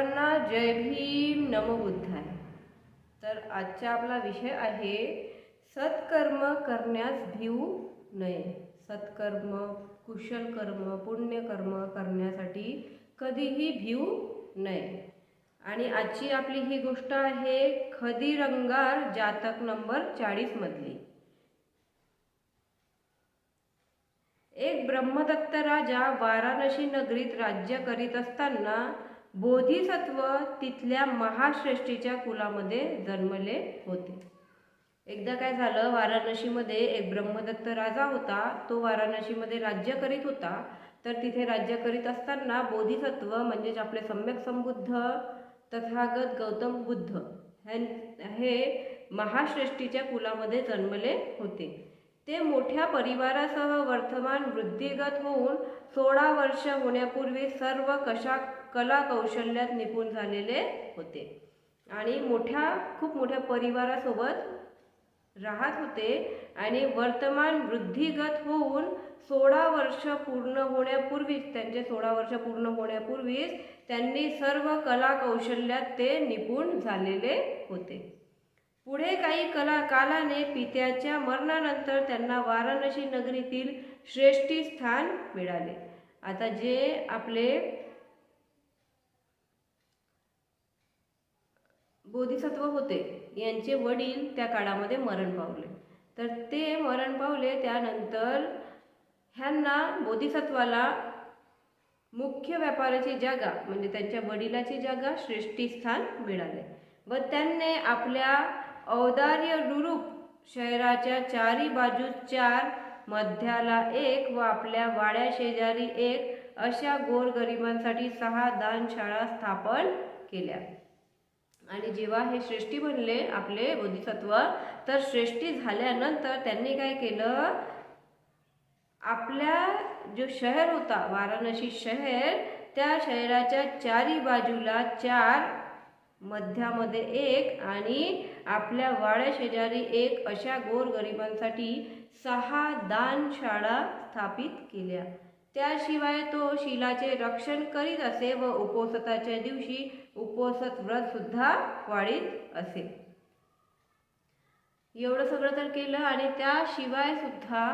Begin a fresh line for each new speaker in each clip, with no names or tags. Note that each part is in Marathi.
जय भीम नमो बुद्धाय. तर आजचा आपला विषय आहे सत्कर्म करण्यास भिवू नये. सत्कर्म कुशल कर्म पुण्यकर्म करण्यासाठी कधीही भिवू नये. आणि आजची आपली ही गोष्ट आहे खदिरंगार जातक नंबर चाळीसमधली एक ब्रह्मदत्त राजा वाराणसी नगरीत राज्य करीत असताना बोधिसत्व तिथल्या महाश्रेष्ठीच्या कुलामध्ये जन्मले होते. एकदा काय झालं वाराणसीमध्ये एक ब्रह्मदत्त राजा होता. तो वाराणसीमध्ये राज्य करीत होता. तर तिथे राज्य करीत असताना बोधिसत्व म्हणजेच आपले सम्यक संबुद्ध तथागत गौतम बुद्ध ह्यां- हे महाश्रेष्ठीच्या कुलामध्ये जन्मले होते. ते मोठ्या परिवारासह वर्तमान वृद्धिगत होऊन सोळा वर्ष होण्यापूर्वी सर्व कशा कला कौशल्यात निपुण झालेले होते. आणि मोठ्या खूप मोठ्या परिवारासोबत राहत होते आणि वर्तमान वृद्धिगत होऊन सोळा वर्ष पूर्ण होण्यापूर्वीच त्यांचे सोळा वर्ष पूर्ण होण्यापूर्वीच त्यांनी सर्व कला कौशल्यात ते निपुण झालेले होते. पुढे काही कला कालाने पित्याच्या मरणानंतर त्यांना वाराणसी नगरीतील श्रेष्ठी स्थान मिळाले. आता जे आपले बोधिसत्व होते यांचे वडील त्या काळामध्ये मरण पावले. तर ते मरण पावले त्यानंतर ह्यांना बोधिसत्वाला मुख्य व्यापाराची जागा म्हणजे त्यांच्या वडिलाची जागा श्रेष्ठी स्थान मिळाले. व त्यांनी आपल्या औदार्य रुरूप शहराच्या चारी बाजूस चार मध्याला एक व आपल्या वाड्या शेजारी एक अशा गोरगरिबांसाठी सहा दानशाळा स्थापन केल्या. आणि जेव्हा हे श्रेष्ठी बनले आपले बोधिसत्व तर श्रेष्ठी झाल्यानंतर त्यांनी काय केलं? आपल्या जो शहर होता वाराणसी शहर त्या शहराच्या चारी बाजूला चार मध्यामध्ये एक आणि आपल्या वाड्या शेजारी एक अशा गोरगरिबांसाठी सहा दानशाळा स्थापित केल्या. त्याशिवाय तो शिलाचे रक्षण करीत असे व उपोसताच्या दिवशी उपोसत व्रत सुद्धा वाढीत असे. एवढं सगळं तर केलं आणि त्याशिवाय सुद्धा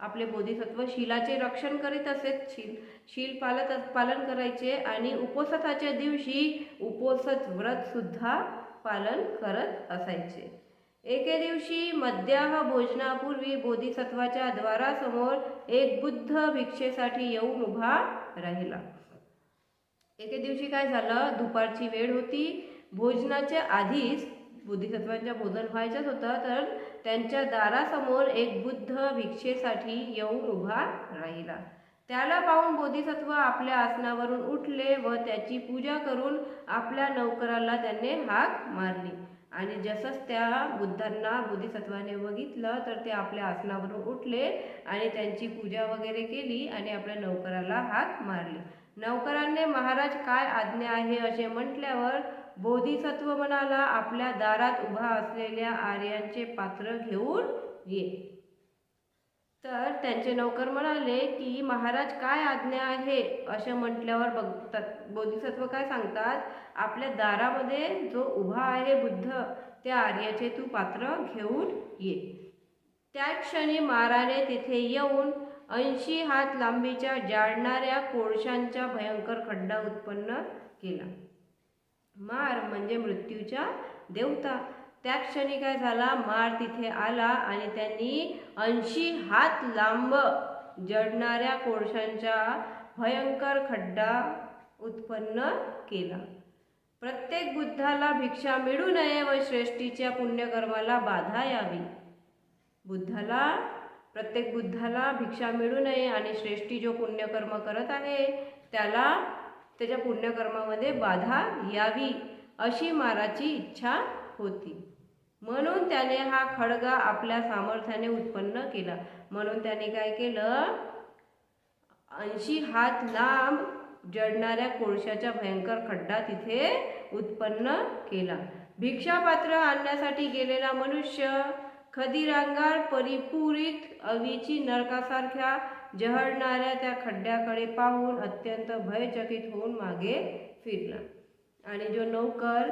आपले बोधिसत्व शिलाचे रक्षण करीत असेत शील शील पालत पालन करायचे आणि उपोसताच्या दिवशी उपोसत व्रत सुद्धा पालन करत असायचे. एके दिवशी मध्याह भोजनापूर्वी बोधिसत्वाच्या द्वारासमोर एक बुद्ध भिक्षेसाठी येऊन उभा राहिला. एके दिवशी काय झालं? दुपारची वेळ होती. भोजनाच्या आधीच बोधिसत्वांच्या भोजन व्हायचंच होतं तर त्यांच्या दारासमोर एक बुद्ध भिक्षेसाठी येऊन उभा राहिला. त्याला पाहून बोधिसत्व आपल्या आसनावरून उठले व त्याची पूजा करून आपल्या नौकराला त्याने हाक मारली. आणि जसंच त्या बुद्धांना बोधिसत्वाने बघितलं तर ते आपल्या आसनावरून उठले आणि त्यांची पूजा वगैरे केली आणि आपल्या नौकराला हाक मारली. नौकरांनी महाराज काय आज्ञा आहे? असे म्हटल्यावर बोधिसत्व म्हणाला आपल्या दारात उभा असलेल्या आर्यांचे पात्र घेऊन ये. तर त्यांचे नौकर म्हणाले की महाराज काय आज्ञा आहे? असे म्हटल्यावर बघतात बोधिसत्व काय सांगतात? आपल्या दारामध्ये जो उभा आहे बुद्ध त्या आर्याचे तू पात्र घेऊन ये. त्या क्षणी माराने तिथे येऊन ऐंशी हात लांबीच्या जाळणाऱ्या कोळशांचा भयंकर खड्डा उत्पन्न केला. मार म्हणजे मृत्यूच्या देवता. त्या क्षणी काय झाला? मार तिथे आला आणि त्यांनी ऐंशी हात लांब जडणाऱ्या कोळशांचा भयंकर खड्डा उत्पन्न केला. प्रत्येक बुद्धाला भिक्षा मिळू नये व श्रेष्ठीच्या पुण्यकर्माला बाधा यावी. बुद्धाला प्रत्येक बुद्धाला भिक्षा मिळू नये आणि श्रेष्ठी जो पुण्यकर्म करत आहे त्याला त्याच्या पुण्यकर्मामध्ये बाधा यावी अशी माराची इच्छा होती. म्हणून त्याने हा खडगा आपल्या सामर्थ्याने उत्पन्न केला. म्हणून त्याने काय केलं? ऐंशी हात लांब जडणाऱ्या कोळशाचा भयंकर खड्डा तिथे उत्पन्न केला. भिक्षापात्र आणण्यासाठी गेलेला मनुष्य खदिरांगार परिपूरित अवीची नरकासारख्या जहळणाऱ्या त्या खड्ड्याकडे पाहून अत्यंत भयचकित होऊन मागे फिरला. आणि जो नौकर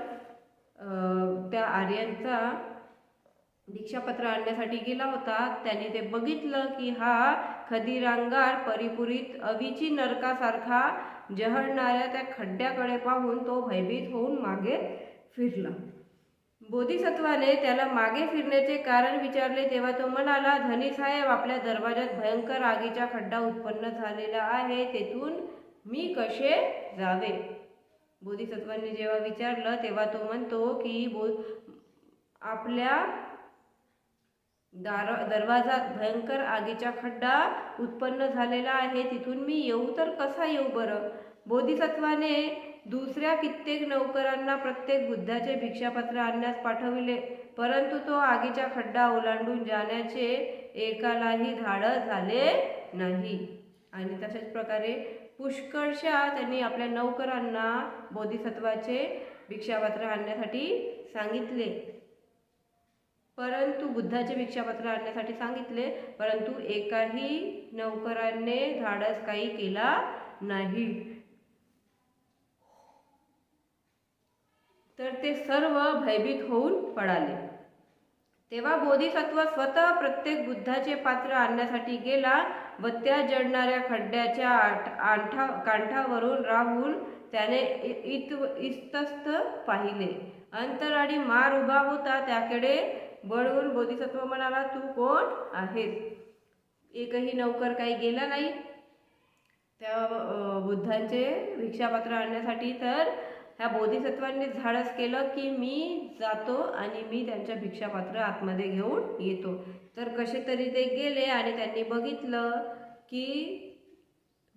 त्या आर्यांचा दीक्षापत्र आणण्यासाठी गेला होता. त्याने ते बघितलं की हा खदिरांगार परिपुरीत अविची नरकासारखा जहळणाऱ्या त्या खड्ड्याकडे पाहून तो भयभीत होऊन मागे फिरला. बोधिसत्वाने त्याला मागे फिरण्याचे कारण विचारले तेव्हा तो म्हणाला धनी साहेब आपल्या दरवाजात भयंकर आगीचा खड्डा उत्पन्न झालेला आहे तेथून मी कसे जावे? बोधिसत्वांनी जेव्हा विचारलं तेव्हा तो म्हणतो की बो आपल्या दार दरवाजात भयंकर आगीचा खड्डा उत्पन्न झालेला आहे तिथून मी येऊ तर कसा येऊ बरं? बोधिसत्वाने दुसऱ्या कित्येक नौकरांना प्रत्येक बुद्धाचे भिक्षापत्र आणण्यास पाठविले परंतु तो आगीचा खड्डा ओलांडून जाण्याचे एकालाही धाडस झाले नाही. आणि तशाच प्रकारे पुष्कळशा त्यांनी आपल्या नौकरांना बोधिसत्वाचे भिक्षापत्र आणण्यासाठी सांगितले. परंतु बुद्धाचे भिक्षापत्र आणण्यासाठी सांगितले परंतु एकाही नौकरांनी धाडस काही केला नाही. तर ते सर्व भयभीत होऊन पळाले तेव्हा बोधिसत्व स्वतः प्रत्येक बुद्धाचे पात्र आणण्यासाठी गेला व त्या जडणाऱ्या खड्ड्याच्या आठ आंठा कांठावरून राहून त्याने इ- इत इस्तस्त पाहिले. अंतराळी मार उभा होता त्याकडे बळवून बोधिसत्व म्हणाला तू कोण आहेस? एकही नौकर काही गेला नाही? त्या बुद्धांचे भिक्षापात्र आणण्यासाठी तर ह्या बोधिसत्वांनी झाडस केलं की मी जातो आणि मी त्यांच्या भिक्षापात्र आतमध्ये घेऊन येतो. तर कसे तरी ते गेले आणि त्यांनी बघितलं की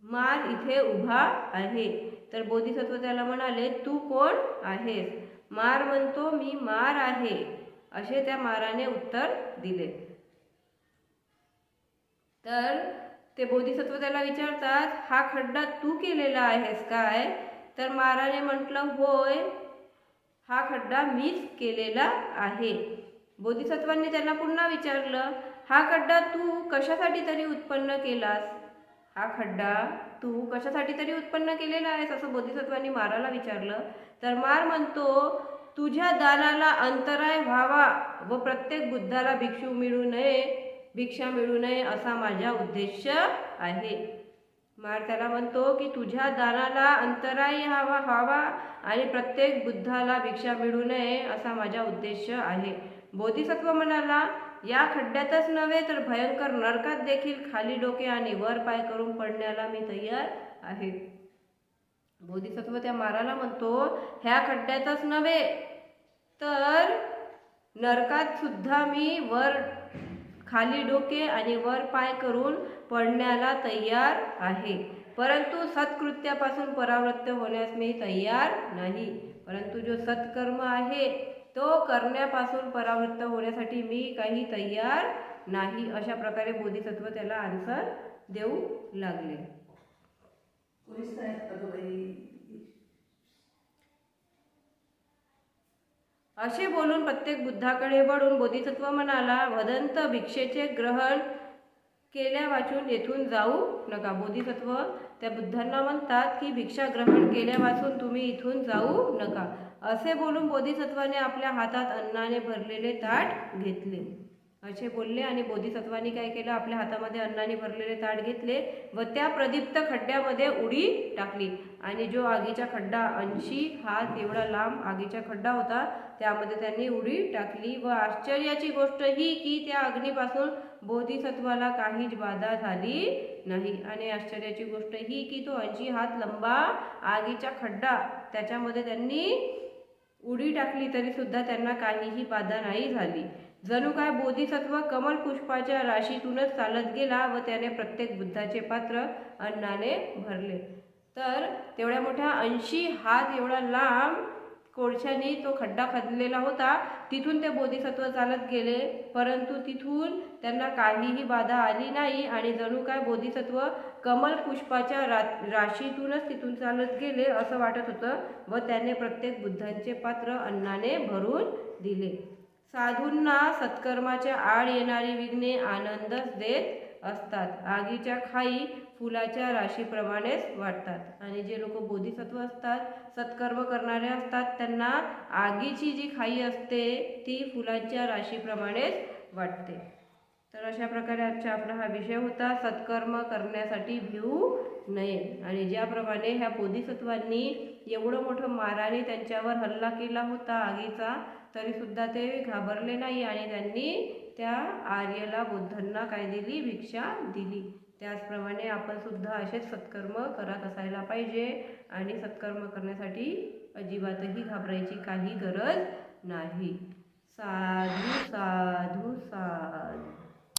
मार इथे उभा आहे. तर बोधिसत्व त्याला म्हणाले तू कोण आहेस? मार म्हणतो मी मार आहे. असे त्या माराने उत्तर दिले. तर ते बोधिसत्व त्याला विचारतात हा खड्डा तू केलेला आहेस काय? तर माराने म्हटलं होय हा खड्डा मीच केलेला आहे. बोधिसत्वांनी त्यांना पुन्हा विचारलं हा खड्डा तू कशासाठी तरी उत्पन्न केलास? हा खड्डा तू कशासाठी तरी उत्पन्न केलेला आहेस? असं बोधिसत्वांनी माराला विचारलं. तर मार म्हणतो तुझ्या दानाला अंतराय व्हावा व प्रत्येक बुद्धाला भिक्षू मिळू नये भिक्षा मिळू नये असा माझा उद्देश आहे. मार त्याला म्हणतो की तुझ्या दानाला अंतराय हवा व्हावा आणि प्रत्येक बुद्धाला भिक्षा मिळू नये असा माझा उद्देश आहे. बोधिसत्व म्हणाला या खड्ड्यातच नव्हे तर भयंकर नरकात देखील खाली डोके आणि वर पाय करून पडण्याला मी तयार आहे. बोधिसत्व त्या माराला म्हणतो ह्या खड्ड्यातच नव्हे तर नरकात सुद्धा मी वर खाली डोके आणि वर पाय करून पडण्याला तयार आहे. परंतु सत्कृत्यापासून परावृत्त होण्यास मी तयार नाही. परंतु जो सत्कर्म आहे तो करण्यापासून परावृत्त होण्यासाठी मी काही तयार नाही अशा प्रकारे बोधिसत्व त्याला आन्सर देऊ लागले. असे बोलून प्रत्येक बुद्धाकडे वळून बोधिसत्व म्हणाला वदंत भिक्षेचे ग्रहण केल्या वाचून येथून जाऊ नका. बोधिसत्व त्या बुद्धांना म्हणतात की भिक्षा ग्रहण केल्या वाचून तुम्ही इथून जाऊ नका. असे बोलून बोधिसत्वाने आपल्या हातात अन्नाने भरलेले ताट घेतले. असे बोलले आणि बोधिसत्वाने काय केलं? आपल्या हातामध्ये अन्नाने भरलेले ताट घेतले व त्या प्रदीप्त खड्ड्यामध्ये उडी टाकली. आणि जो आगीचा खड्डा ऐंशी हात एवढा लांब आगीचा खड्डा होता त्यामध्ये त्यांनी उडी टाकली. व आश्चर्याची गोष्ट ही की त्या अग्नीपासून बोधिसत्वाला काहीच बाधा झाली नाही. आणि आश्चर्याची गोष्ट ही की तो ऐंशी हात लंबा आगीचा खड्डा त्याच्यामध्ये त्यांनी उडी टाकली तरी सुद्धा त्यांना काहीही बाधा नाही झाली. जणू काय बोधिसत्व कमल पुष्पाच्या राशीतूनच चालत गेला व त्याने प्रत्येक बुद्धाचे पात्र अन्नाने भरले. तर तेवढ्या मोठ्या ऐंशी हात एवढा लांब कोळशाने तो खड्डा खदलेला होता. तिथून ते बोधिसत्व चालत गेले. परंतु तिथून त्यांना काहीही बाधा आली नाही आणि जणू काय बोधिसत्व कमल पुष्पाच्या रा राशीतूनच तिथून चालत गेले असं वाटत होतं व त्याने प्रत्येक बुद्धांचे पात्र अन्नाने भरून दिले. साधूंना सत्कर्माच्या आड येणारी विघ्ने आनंदच देत असतात. आगीच्या खाई फुलाच्या राशीप्रमाणेच वाटतात आणि जे लोक बोधिसत्व असतात सत्कर्म करणारे असतात त्यांना आगीची जी खाई असते ती फुलांच्या राशीप्रमाणेच वाटते. तर अशा प्रकारे आजचा आपला हा विषय होता सत्कर्म करण्यासाठी भिऊ नये. आणि ज्याप्रमाणे ह्या बोधिसत्वांनी एवढं मोठं माराने त्यांच्यावर हल्ला केला होता आगीचा तरीसुद्धा ते घाबरले नाही आणि त्यांनी त्या आर्यला बुद्धांना काय दिली? भिक्षा दिली. त्याचप्रमाणे आपण सुद्धा असेच सत्कर्म करत असायला पाहिजे आणि सत्कर्म करण्यासाठी अजिबातही घाबरायची काही गरज नाही. साधू साधू साधू.